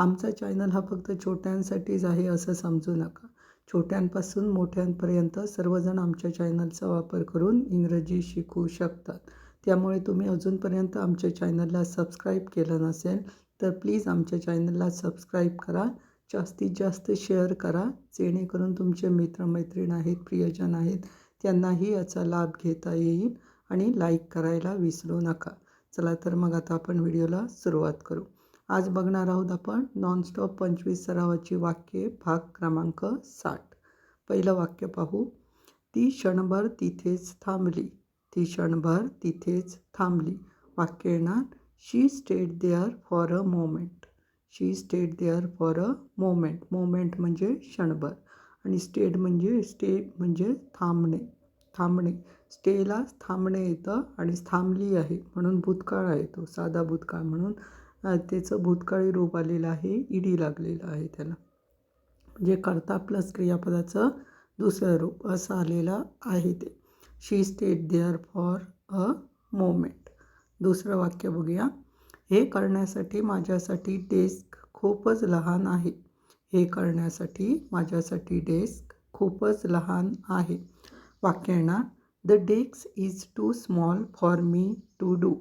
आमचा चॅनल हा फक्त छोट्यांसाठीच आहे असं समजू नका. छोट्यांपासून मोठ्यांपर्यंत सर्वजण आमच्या चॅनलचा वापर करून इंग्रजी शिकू शकतात. त्यामुळे तुम्ही अजूनपर्यंत आमच्या चॅनलला सबस्क्राईब केलं नसेल तर प्लीज आमच्या चॅनलला सबस्क्राईब करा. जास्तीत जास्त शेअर करा जेणेकरून तुमचे मित्रमैत्रीण आहेत प्रियजन आहेत त्यांनाही याचा लाभ घेता येईल आणि लाईक करायला विसरू नका. चला तर मग आता आपण व्हिडिओला सुरुवात करू. आज बघणार आहोत आपण नॉनस्टॉप पंचवीस सरावाची वाक्ये भाग क्रमांक साठ. पहिलं वाक्य पाहू. ती क्षणभर तिथेच थांबली. ती क्षणभर तिथेच थांबली. वाक्य येणार. She stayed there for a moment she stayed there for a moment moment म्हणजे क्षणभर. आणि स्टेट म्हणजे स्टे म्हणजे थांबणे. थांबणे. स्टेला थांबणे येतं आणि थांबली आहे म्हणून भूतकाळ आहे तो. साधा भूतकाळ म्हणून त्याचं भूतकाळी रूप आलेलं आहे ईडी लागलेलं आहे त्याला. म्हणजे कर्ता प्लस क्रियापदाचं दुसरं रूप असं आलेलं आहे ते. She stayed there for a moment दुसरं वाक्य बघूया. हे करण्यासाठी माझ्यासाठी डेस्क खूपच लहान आहे. हे करण्यासाठी माझ्यासाठी डेस्क खूपच लहान आहे. वाक्य येणार. The desk is too small for me to do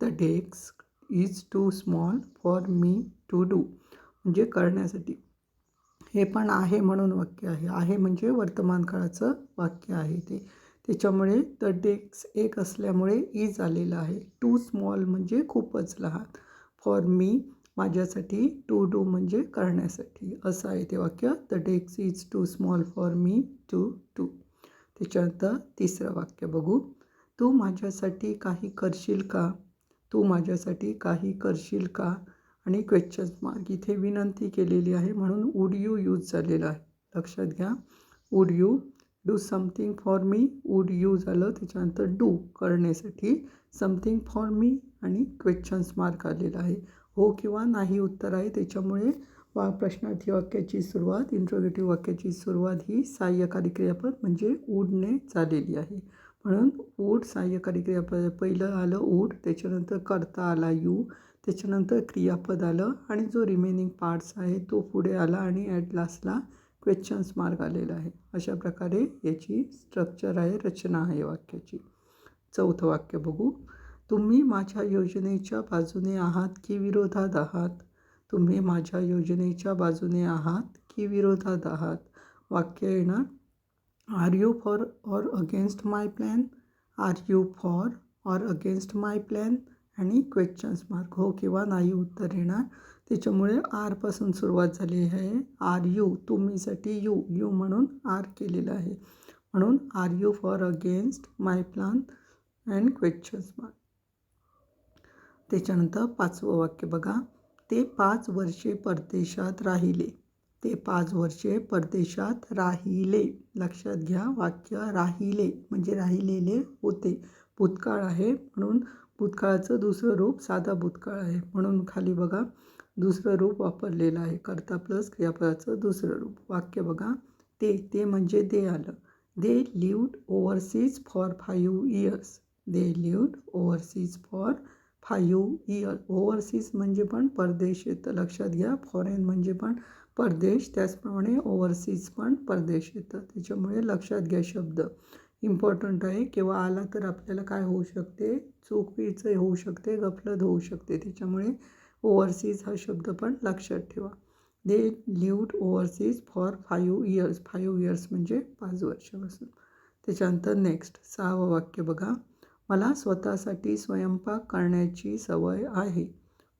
the desk is too small for me to do म्हणजे करण्यासाठी. हे पण आहे म्हणून वाक्य आहे. आहे म्हणजे वर्तमान काळाचं वाक्य आहे ते. त्याच्यामुळे द डेक्स एक असल्यामुळे e इज आलेलं आहे. टू स्मॉल म्हणजे खूपच लहान. फॉर मी माझ्यासाठी टू डू म्हणजे करण्यासाठी. असं आहे ते वाक्य. The desks is too small for me to to त्याच्यानंतर तिसरं वाक्य बघू. तू माझ्यासाठी काही करशील का? तू माझ्यासाठी काही करशील का? आणि क्वेश्चन मार्क इथे विनंती केलेली आहे म्हणून वूड यू यूज झालेलं आहे. लक्षात घ्या. Would you do something for me would you झालं त्याच्यानंतर डू करण्यासाठी समथिंग फॉर मी आणि क्वेश्चन्स मार्क आलेला आहे. हो किंवा नाही उत्तर आहे. त्याच्यामुळे वा प्रश्नार्थी वाक्याची सुरुवात इंट्रोगेटिव्ह वाक्याची सुरुवात ही सहाय्यकारी क्रियापद म्हणजे वूडने झालेली आहे. म्हणून ऊड सहाय्यकारी क्रियापद पहिलं आलं ऊड त्याच्यानंतर करता आला यू त्याच्यानंतर क्रियापद आलं आणि जो रिमेनिंग पार्ट्स आहे तो पुढे आला आणि ॲट लास्टला क्वेश्चन्स मार्क आलेला आहे. अशा प्रकारे याची स्ट्रक्चर आहे रचना आहे वाक्याची. चौथं वाक्य बघू. तुम्ही माझ्या योजनेच्या बाजूने आहात की विरोधात आहात? तुम्ही माझ्या योजनेच्या बाजूने आहात की विरोधात आहात? वाक्य येणार. Are you for or against my plan are you for or against my plan आणि क्वेश्चन्स मार्क हो किंवा नाही उत्तर येणार त्याच्यामुळे आरपासून सुरुवात झाली आहे. आर यू तुम्हीसाठी यू यू म्हणून आर केलेलं आहे. म्हणून are you for against my plan and questions mark त्याच्यानंतर पाचवं वाक्य बघा. ते पाच वर्षे परदेशात राहिले. ते पाच वर्षे परदेशात राहिले. लक्षात घ्या वाक्य राहिले म्हणजे राहिलेले होते. भूतकाळ आहे म्हणून भूतकाळाचं दुसरं रूप साधा भूतकाळ आहे. म्हणून खाली बघा दुसरं रूप वापरलेलं आहे. कर्ता प्लस क्रियापदाचं दुसरं रूप. वाक्य बघा ते ते म्हणजे दे आलं. They lived overseas for five years. They lived overseas for five year overseas म्हणजे पण परदेश येतं. लक्षात घ्या फॉरेन म्हणजे पण परदेश त्याचप्रमाणे ओव्हरसीज पण परदेश येतं त्याच्यामुळे लक्षात घ्या शब्द. इम्पॉर्टंट आहे. किंवा आला तर आपल्याला काय होऊ शकते? चुकीचं होऊ शकते गफलत होऊ शकते. त्याच्यामुळे ओव्हरसीज हा शब्द पण लक्षात ठेवा. They lived overseas for five years five years म्हणजे पाच वर्षापासून. त्याच्यानंतर नेक्स्ट सहावं वाक्य बघा. मला स्वतःसाठी स्वयंपाक करण्याची सवय आहे.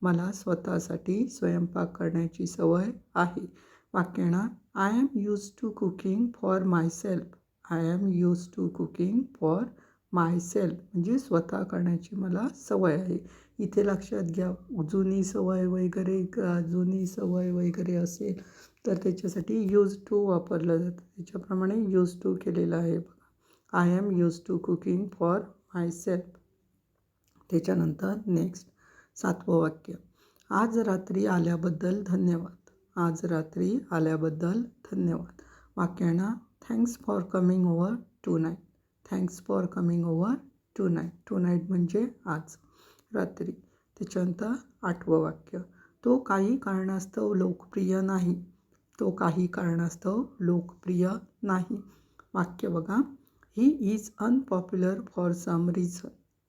मला स्वतःसाठी स्वयंपाक करण्याची सवय आहे. वाक्यणा I am use to cooking for myself I am use to cooking for myself म्हणजे स्वतः करण्याची मला सवय आहे. इथे लक्षात घ्या जुनी सवय वगैरे जुनी सवय वगैरे असेल तर त्याच्यासाठी यूज टू वापरलं जातं. त्याच्याप्रमाणे यूज टू केलेलं आहे बघा. I am used to cooking for myself त्याच्यानंतर नेक्स्ट सातवं वाक्य. आज रात्री आल्याबद्दल धन्यवाद. आज रात्री आल्याबद्दल धन्यवाद. वाक्यांना thanks for coming over tonight thanks for coming over tonight tonight म्हणजे आज. रात्री. त्याच्यानंतर आठवं वाक्य. तो काही कारणास्तव लोकप्रिय नाही. तो काही कारणास्तव लोकप्रिय नाही. वाक्य बघा. He is unpopular for some reason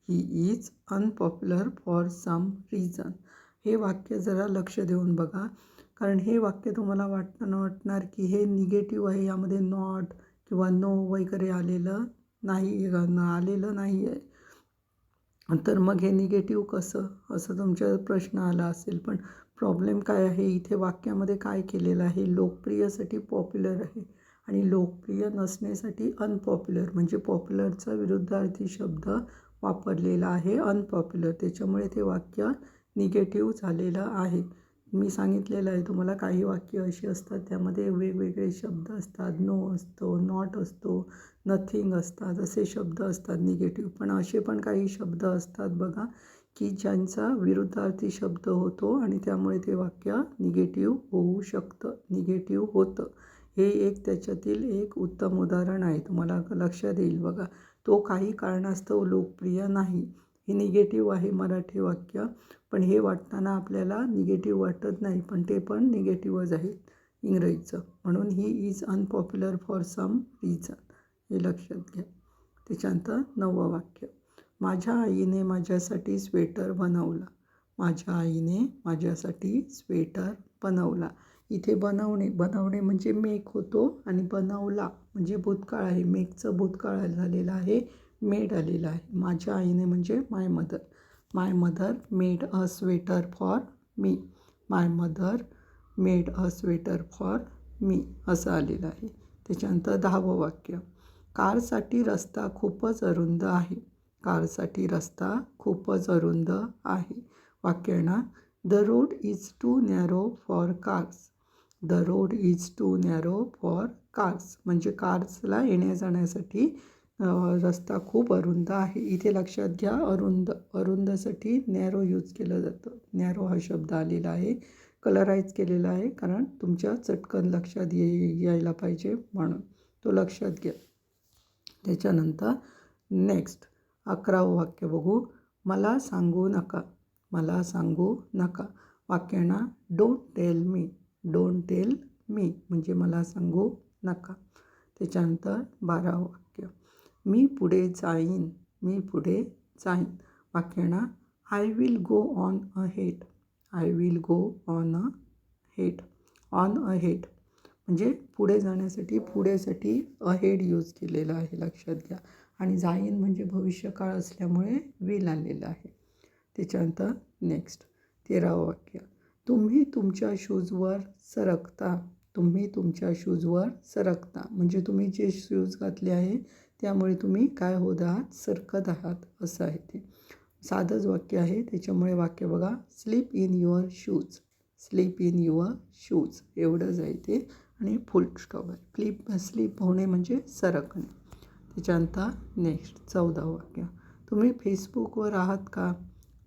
he is unpopular for some reason हे वाक्य जरा लक्ष देऊन बघा. कारण हे वाक्य तुम्हाला वाटणं वाटणार की हे निगेटिव्ह आहे यामध्ये नॉट किंवा नो वगैरे आलेलं नाही आलेलं नाही आहे तर मग हे निगेटिव्ह कसं? असं तुमच्या प्रश्न आला असेल. पण प्रॉब्लेम काय आहे? इथे वाक्यामध्ये काय केलेलं आहे? लोकप्रियसाठी पॉप्युलर आहे आणि लोकप्रिय नसण्यासाठी अनपॉप्युलर म्हणजे पॉप्युलरचा विरुद्धार्थी शब्द वापरलेला आहे अनपॉप्युलर त्याच्यामुळे ते वाक्य निगेटिव्ह झालेलं आहे. मी सांगितलेलं आहे तुम्हाला काही वाक्य अशी असतात त्यामध्ये वेगवेगळे शब्द असतात. नो असतो नॉट असतो नथिंग असतात असे शब्द असतात निगेटिव्ह पण असे पण काही शब्द असतात बघा की ज्यांचा विरुद्धार्थी शब्द होतो आणि त्यामुळे ते वाक्य निगेटिव्ह होऊ शकतं निगेटिव्ह होतं. हे एक त्याच्यातील एक उत्तम उदाहरण आहे. तुम्हाला लक्षात येईल बघा. तो काही कारणास्तव लोकप्रिय नाही. हे निगेटिव्ह आहे मराठी वाक्य पण हे वाटताना आपल्याला निगेटिव्ह वाटत नाही पण ते पण निगेटिव्हच आहे इंग्रजीचं. म्हणून he is unpopular for some reason हे लक्षात घ्या. त्याच्यानंतर नववं वाक्य. माझ्या आईने माझ्यासाठी स्वेटर बनवला. माझ्या आईने माझ्यासाठी स्वेटर बनवला. इथे बनवणे बनवणे म्हणजे मेक होतो आणि बनवला म्हणजे भूतकाळ आहे. मेकचं भूतकाळ झालेलं आहे मेड आलेलं आहे. माझ्या आईने म्हणजे my mother. My mother made a sweater for me. My mother made a sweater for me असं आलेलं आहे. त्याच्यानंतर दहावं वाक्य. कारसाठी रस्ता खूपच अरुंद आहे. कारसाठी रस्ता खूपच अरुंद आहे. वाक्य ना? The road is too narrow for cars the road is too narrow for cars म्हणजे कार्सला येण्या जाण्यासाठी रस्ता खूप अरुंद आहे. इथे लक्षात घ्या अरुंद अरुंदसाठी नॅरो यूज केलं जातं. नॅरो हा शब्द आलेला आहे. कलराईज केलेला आहे कारण तुमच्या चटकन लक्षात ये यायला पाहिजे म्हणून. तो लक्षात घ्या. त्याच्यानंतर नेक्स्ट अकरावं वाक्य बघू. मला सांगू नका. मला सांगू नका. वाक्याना don't tell me don't tell me म्हणजे मला सांगू नका. त्याच्यानंतर बारा वाक्य. मी पुढे जाईन मी पुढे जाईन. वाक्यांना I will go on ahead I will go on ahead on ahead म्हणजे पुढे जाण्यासाठी पुढेसाठी अहेड यूज केलेलं आहे लक्षात घ्या. आणि जाईन म्हणजे भविष्यकाळ असल्यामुळे विल आलेलं आहे. त्याच्यानंतर नेक्स्ट तेरावं वाक्य. तुम्ही तुमच्या शूजवर सरकता. तुम्ही तुमच्या शूजवर सरकता. म्हणजे तुम्ही जे शूज घातले आहे त्यामुळे तुम्ही काय होत आहात? सरकत आहात असं आहे ते. साधंच वाक्य आहे त्याच्यामुळे वाक्य बघा. Slip in your shoes slip in your shoes एवढंच आहे ते. आणि फुल स्टॉप आहे फ्लिप स्लीप होणे म्हणजे सरकणे. त्याच्यानंतर नेक्स्ट चौदा वाक्य. तुम्ही फेसबुकवर आहात का?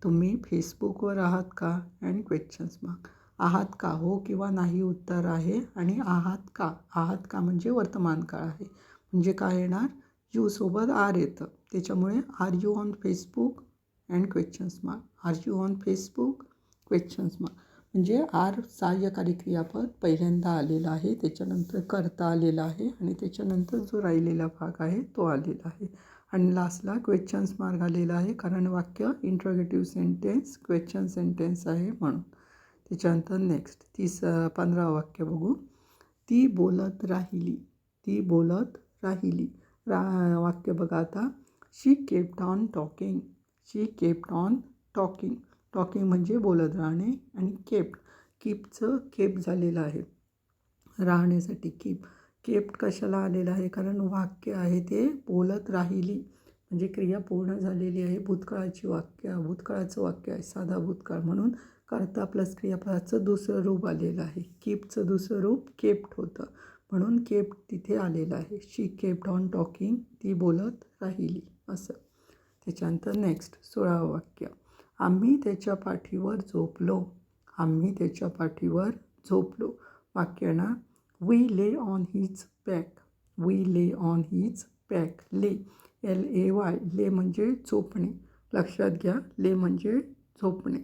तुम्ही फेसबुकवर आहात का? अँड क्वेश्चन्स मार्क आहात का? हो किंवा नाही उत्तर आहे. आणि आहात का? आहात का म्हणजे वर्तमान काळ आहे. म्हणजे काय येणार? यू सोबत आर येतं. त्याच्यामुळे are you on Facebook and questions mark are you on Facebook questions mark म्हणजे आर सहाय्यकारी क्रियापद पहिल्यांदा आलेला आहे. त्याच्यानंतर करता आलेला आहे. आणि त्याच्यानंतर जो राहिलेला भाग आहे तो आलेला आहे. आणि लास्टला क्वेश्चन्स मार्क आलेला आहे. कारण वाक्य इंट्रोगेटिव्ह सेंटेन्स क्वेश्चन सेंटेन्स आहे म्हणून. त्याच्यानंतर नेक्स्ट तीस पंधरा वाक्य बघू. ती बोलत राहिली. ती बोलत राहिली. रा वाक्य बघा आता. She kept on talking she kept on talking talking म्हणजे बोलत राहणे आणि केप्ट कीपचं केप झालेलं आहे. राहण्यासाठी कीप केप्ट कशाला आलेलं आहे? कारण वाक्य आहे ते बोलत राहिली. म्हणजे क्रिया पूर्ण झालेली आहे. भूतकाळाची वाक्य भूतकाळाचं वाक्य आहे. साधा भूतकाळ म्हणून कर्ता प्लस क्रियापदाचं दुसरं रूप आलेलं आहे. कीपचं दुसरं रूप केप्ट होतं. म्हणून केप्ट तिथे आलेलं आहे. शी केप्ट ऑन टॉकिंग ती बोलत राहिली असं. त्याच्यानंतर नेक्स्ट सोळावं वाक्य. आम्ही त्याच्या पाठीवर झोपलो. आम्ही त्याच्या पाठीवर झोपलो. वाक्य ना we lay on his back we lay on his back lay L A Y lay म्हणजे झोपणे. लक्षात घ्या. ले म्हणजे झोपणे.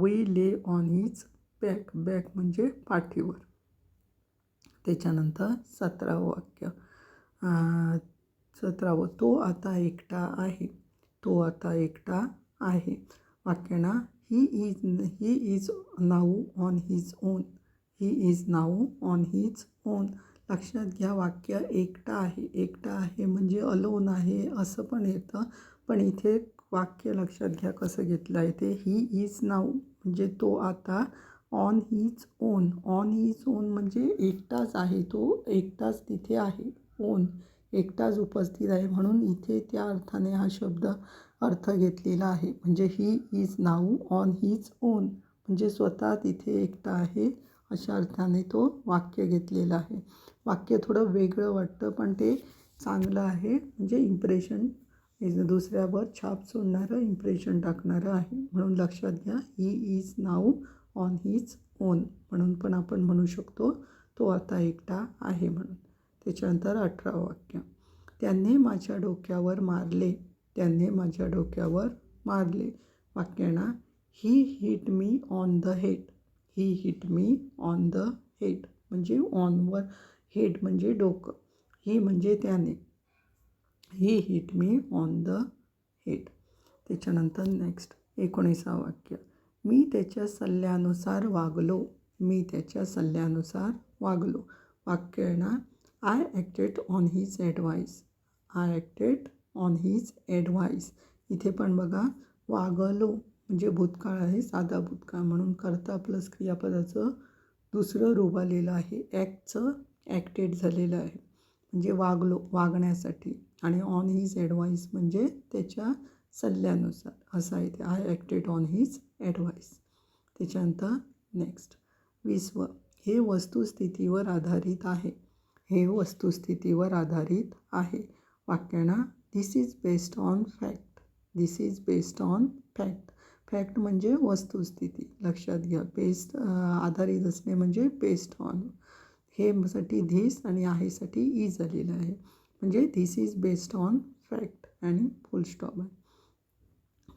We lay on his back back म्हणजे पाठीवर. त्याच्यानंतर सतरावं वाक्य. सतरावं. तो आता एकटा आहे. तो आता एकटा आहे. वाक्यना he is he is now on his own he is now on his own लक्षात घ्या वाक्य एकटा आहे. एकटा आहे म्हणजे अलोन आहे असं पण येतं. पण इथे वाक्य लक्षात घ्या कसं घेतलं आहे ते. ही इज नाऊ म्हणजे तो आता on his own on his own म्हणजे एकटाच आहे. तो एकटाच तिथे आहे. ओन एकटाच उपस्थित आहे. म्हणून इथे त्या अर्थाने हा शब्द अर्थ घेतलेला आहे. म्हणजे he is now on his own म्हणजे स्वतः तिथे एकटा आहे. अशा अर्थाने तो वाक्य घेतलेला आहे. वाक्य थोडं वेगळं वाटतं पण ते चांगलं आहे. म्हणजे इम्प्रेशन इज दुसऱ्यावर छाप सोडणारं इम्प्रेशन टाकणारं आहे. म्हणून लक्षात घ्या he is now on his own म्हणून पण आपण म्हणू शकतो तो आता एकटा आहे म्हणून. त्याच्यानंतर अठरा वाक्य. त्यांनी माझ्या डोक्यावर मारले. त्यांनी माझ्या डोक्यावर मारले. वाक्यांना he hit me on the head he hit me on the head म्हणजे ऑनवर हेड म्हणजे डोकं. ही म्हणजे त्याने. He hit me on the head त्याच्यानंतर नेक्स्ट एकोणीसा वाक्य. मी त्याच्या सल्ल्यानुसार वागलो. मी त्याच्या सल्ल्यानुसार वागलो. वाक्य येणार I acted on his advice I acted on his advice इथे पण बघा वागलो. म्हणजे भूतकाळ आहे साधा भूतकाळ म्हणून कर्ता प्लस क्रियापदाचं दुसरं रूप आलेलं आहे. ॲक्टचं ॲक्टेड झालेलं आहे. म्हणजे वागलो वागण्यासाठी. आणि ऑन हिज ॲडवाईस म्हणजे त्याच्या सल्ल्यानुसार. असं आहे ते. I acted on his advice त्याच्यानंतर नेक्स्ट विश्व. हे वस्तुस्थितीवर आधारित आहे. हे वस्तुस्थितीवर आधारित आहे. वाक्यांना this is based on fact this is based on fact fact म्हणजे वस्तुस्थिती. लक्षात घ्या. पेस्ट आधारित असणे म्हणजे पेस्ट ऑन. हे साठी आणि आहेसाठी ई झालेलं आहे. म्हणजे this is based on fact आणि फुल स्टॉप आहे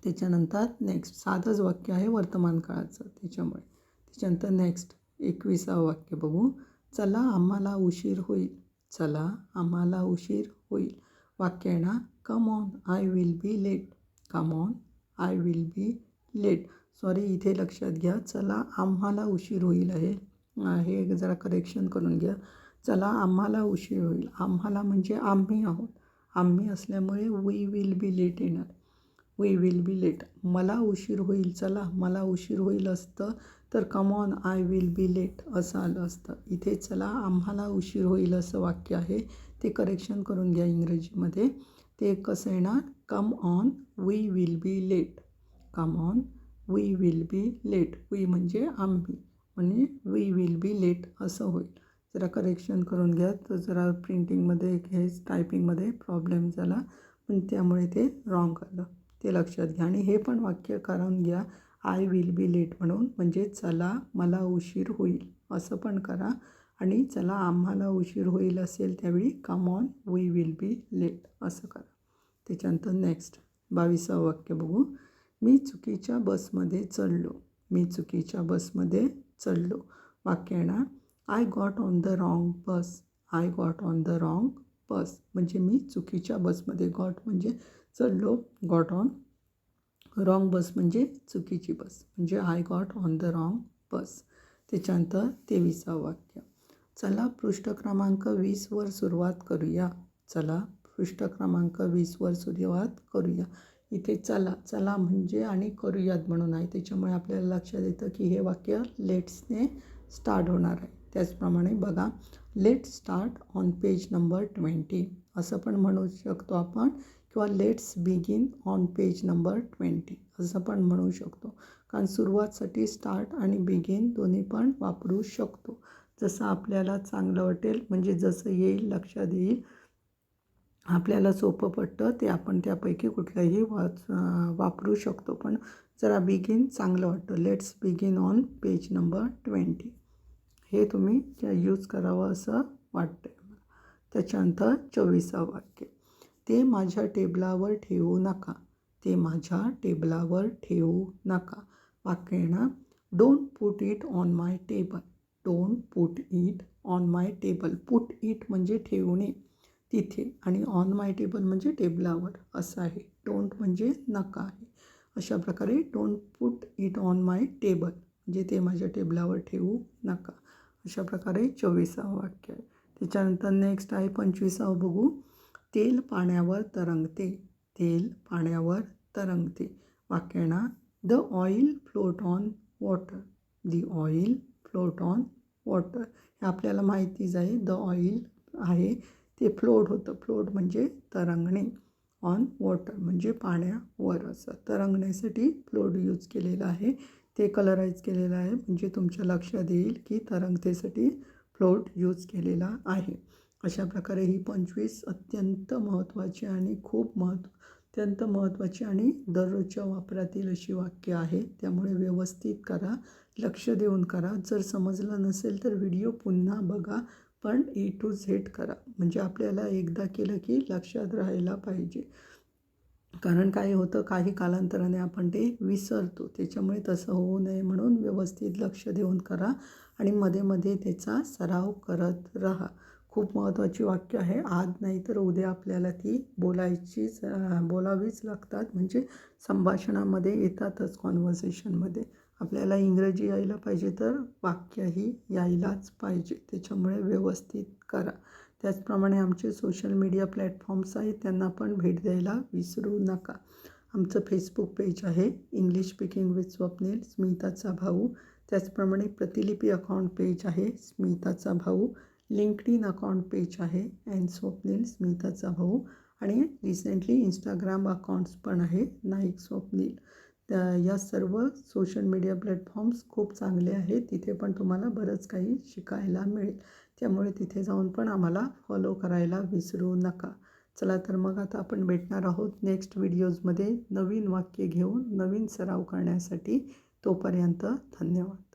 त्याच्यानंतर नेक्स्ट साधंच वाक्य आहे वर्तमान काळाचं. त्याच्यामुळे. त्याच्यानंतर नेक्स्ट एकविसावं वाक्य बघू. चला आम्हाला उशीर होईल. चला आम्हाला उशीर होईल. वाक्य आहे ना? Come on I will be late come on I will be late. Sorry इथे लक्षात घ्या. चला आम्हाला उशीर होईल आहे. हे जरा करेक्शन करून घ्या. चला आम्हाला उशीर होईल. आम्हाला म्हणजे आम्ही आहोत. आम्ही असल्यामुळे वी विल बी लेट येणार. वी विल बी लेट मला उशीर होईल. चला मला उशीर होईल असतं तर come on I will be late असं आलं असतं. इथे चला आम्हाला उशीर होईल असं वाक्य आहे. ते करेक्शन करून घ्या इंग्रजीमध्ये. ते कसं येणार? Come on we will be late come on we will be late we म्हणजे आम्ही. म्हणजे वी विल बी लेट असं होईल. जरा करेक्शन करून घ्या. तर जरा प्रिंटिंगमध्ये हे टायपिंगमध्ये प्रॉब्लेम झाला. पण त्यामुळे ते रॉंग आलं. ते लक्षात घ्या आणि हे पण वाक्य करून घ्या. आय विल बी लेट म्हणून. म्हणजे चला मला उशीर होईल. असं पण करा. आणि चला आम्हाला उशीर होईल असेल त्यावेळी come on we will be late असं करा. त्याच्यानंतर नेक्स्ट बावीसावं वाक्य बघू. मी चुकीच्या बसमध्ये चढलो. मी चुकीच्या बसमध्ये चढलो. वाक्य येणार I got on the wrong bus I got on the wrong bus म्हणजे मी चुकीच्या बसमध्ये गॉट म्हणजे चढलो. गॉट ऑन रॉंग बस म्हणजे चुकीची बस. म्हणजे I got on the wrong bus त्याच्यानंतर तेवीसा वाक्य. चला पृष्ठ क्रमांक वीसवर सुरुवात करूया. चला पृष्ठ क्रमांक वीसवर सुरुवात करूया. इथे चला चला म्हणजे आणि करूयात म्हणून आहे. त्याच्यामुळे आपल्याला लक्षात येतं की हे वाक्य लेट्सने स्टार्ट होणार आहे. त्याचप्रमाणे बघा let start on page number twenty. असं पण म्हणू शकतो आपण किंवा let's begin on page number twenty. असं पण म्हणू शकतो. कारण सुरुवातसाठी स्टार्ट आणि बिगिन दोन्ही पण वापरू शकतो. जसं आपल्याला चांगलं वाटेल म्हणजे जसं येईल लक्षात येईल आपल्याला सोपं पडतं. ते आपण त्यापैकी कुठलंही वाच वापरू शकतो. पण जरा बिगिन चांगलं वाटतं. Let's begin on page number twenty हे तुम्ही यूज करावं असं वाटतं आहे मला. त्याच्यानंतर चोवीसावं वाक्य. ते माझ्या टेबलावर ठेवू नका. ते माझ्या टेबलावर ठेवू नका. वाक्य आहे ना? Don't put it on my table don't put it on my table put it म्हणजे ठेवणे. तिथे आणि ऑन माय टेबल म्हणजे टेबलावर असं आहे. डोंट म्हणजे नका आहे. अशा प्रकारे don't put it on my table म्हणजे ते माझ्या टेबलावर ठेवू नका. अशा प्रकारे चोवीसावं वाक्य आहे. त्याच्यानंतर नेक्स्ट आहे पंचवीसावं बघू. तेल पाण्यावर तरंगते. तेल पाण्यावर तरंगते. वाक्य the oil float on water the oil float on water हे आपल्याला माहितीच आहे. द ऑइल आहे. ते फ्लोट होतं. फ्लोट म्हणजे तरंगणे ऑन वॉटर म्हणजे पाण्यावर. असं तरंगण्यासाठी फ्लोट यूज केलेलं आहे. ते कलराईज केलेलं आहे. म्हणजे तुमच्या लक्षात येईल की तरंगतेसाठी फ्लोट यूज केलेला आहे. अशा प्रकारे ही पंचवीस अत्यंत महत्त्वाची आणि खूप महत्त्व अत्यंत महत्त्वाची आणि दररोजच्या वापरातील अशी वाक्य आहे. त्यामुळे व्यवस्थित करा. लक्ष देऊन करा. जर समजलं नसेल तर व्हिडिओ पुन्हा बघा. पण ए टू झेड करा. म्हणजे आपल्याला एकदा केलं की लक्षात राहायला पाहिजे. कारण काय होतं काही कालांतराने आपण ते विसरतो. त्याच्यामुळे तसं होऊ नये म्हणून व्यवस्थित लक्ष देऊन करा आणि मध्ये मध्ये त्याचा सराव करत राहा. खूप महत्त्वाची वाक्य आहे. आज नाही तर उद्या आपल्याला ती बोलायचीच बोलावीच लागतात. म्हणजे संभाषणामध्ये येतातच कॉन्व्हर्सेशनमध्ये आपल्याला इंग्रजी यायला पाहिजे तर वाक्यही यायलाच पाहिजे. त्याच्यामुळे व्यवस्थित करा. त्याचप्रमाणे आमचे सोशल मीडिया प्लॅटफॉर्म्स आहेत त्यांना पण भेट द्यायला विसरू नका. आमचं फेसबुक पेज आहे इंग्लिश स्पीकिंग विथ स्वप्नील स्मिताचा भाऊ त्याचप्रमाणे प्रतिलिपी अकाउंट पेज आहे स्मिताचा भाऊ लिंकडिन अकाउंट पेज आहे अँड स्वप्नील स्मिताचा भाऊ आणि रिसेंटली इंस्टाग्राम अकाउंट्स पण आहे नाईक स्वप्नील त्या या सर्व सोशल मीडिया प्लॅटफॉर्म्स खूप चांगले आहेत. तिथे पण तुम्हाला बरंच काही शिकायला मिळेल. त्यामुळे तिथे जाऊन पण आम्हाला फॉलो करायला विसरू नका. चला तर मग आता आपण भेटणार आहोत नेक्स्ट व्हिडिओजमध्ये नवीन वाक्य घेऊन नवीन सराव करण्यासाठी तोपर्यंत धन्यवाद.